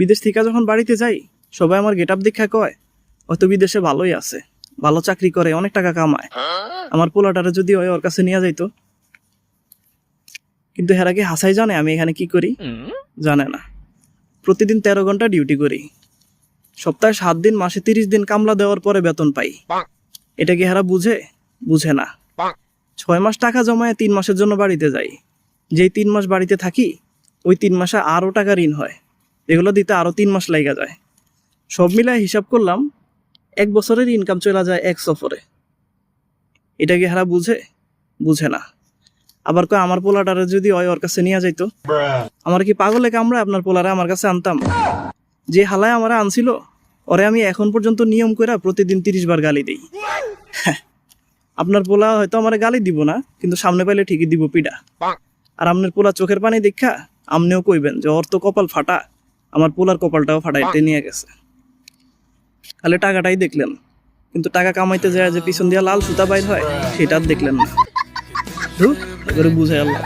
বিদেশ থেকে যখন বাড়িতে যাই, সবাই আমার গেট আপ দীক্ষা কয় হয়তো বিদেশে ভালোই আছে, ভালো চাকরি করে, অনেক টাকা কামায়। আমার পোলাটারে যদি ওই ওর কাছে নিয়ে যাইতো। কিন্তু হেরা কি হাসাই জানে আমি এখানে কি করি? জানে না। প্রতিদিন তেরো ঘণ্টা ডিউটি করি। সপ্তাহে সাত দিন, মাসে তিরিশ দিন কামলা দেওয়ার পরে বেতন পাই। এটা কি হেরা বুঝে? বুঝে না। ছয় মাস টাকা জমায় তিন মাসের জন্য বাড়িতে যাই। যেই তিন মাস বাড়িতে থাকি, ওই তিন মাসে আরও টাকা ঋণ হয়। এগুলো দিতে আরও তিন মাস লাগা যায়। সব মিলায় হিসাব করলাম, এক বছরের ইনকাম চলে যায় এক সফরে। এটা কি হারা বুঝে? বুঝে না। আবার কয়, আমার পোলাটারে যদি ওই ওর কাছে নিয়ে যাইতো। আমার কি পাগলে কামড়া আপনার পোলারে আমার কাছে আনতাম। যে হালায় আমারে আনছিল, ওরে আমি এখন পর্যন্ত নিয়ম করে প্রতিদিন তিরিশ বার গালি দিই। আপনার পোলা হয়তো আমার গালি দিব না, কিন্তু সামনে পাইলে ঠিকই দিব পিডা। আর আপনার পোলা চোখের পানি দেখা, আমনেও কইবেন যে ওর তো কপাল ফাটা। আমার পোলার কপালটাও ফাটাইতে নিয়ে গেছে। খালি টাকাটাই দেখলেন। কিন্তু টাকা কামাইতে যায় যে পিছন দিয়ে লাল সুতা বাইর হয় সেটা দেখলেন না। ধুর, বুঝাই আল্লাহ